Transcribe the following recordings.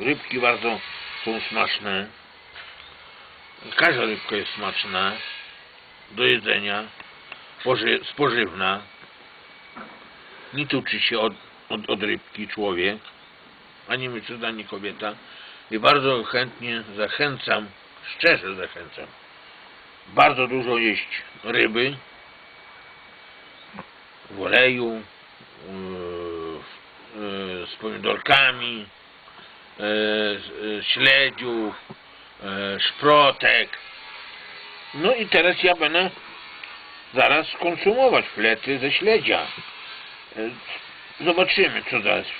Rybki bardzo są smaczne. Każda rybka jest smaczna do jedzenia, spoży, spożywna. Nie tuczy się od, od, od rybki człowiek, ani mężczyzna, ani kobieta. I bardzo chętnie zachęcam, szczerze zachęcam, bardzo dużo jeść ryby w oleju, yy, yy, z pomidorkami, śledziów, yy, szprotek. No i teraz ja będę zaraz konsumować flety ze śledzia. Yy, Zobaczymy, co to jest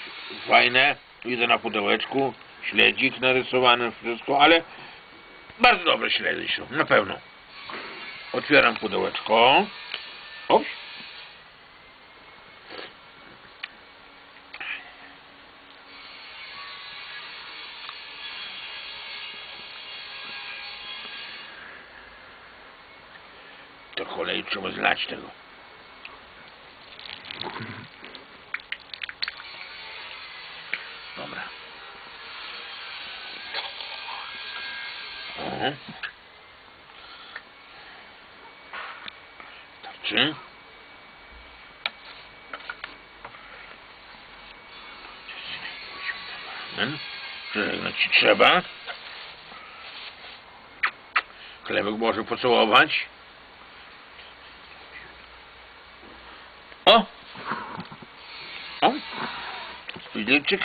fajne. Widzę na pudełeczku śledzik narysowany, wszystko, ale bardzo dobre śledzie są, na pewno. Otwieram pudełeczko. Ops. To kolej trzeba zlać tego. Dobra. O. Starczy. Amen. Żegnać ci trzeba. Chlebek może pocałować. O! O! Spójrzcie.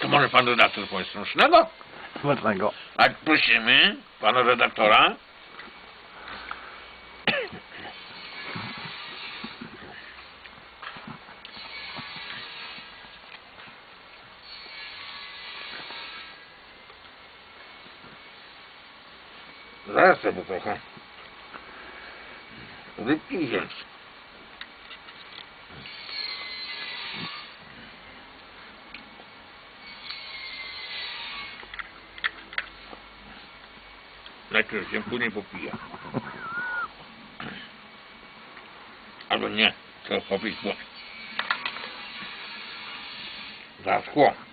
To może pan redaktor powie strasznego? Smacznego. A prosimy pana redaktora. Zaraz sobie trochę wziąć. Najpierw się później popija. Albo nie, trzeba popić bo Zaschło. O.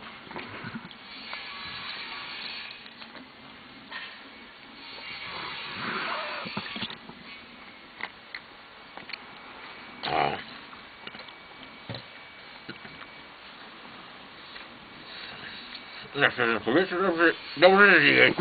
Na szczerze powietrze dobrze, dobrze żyje.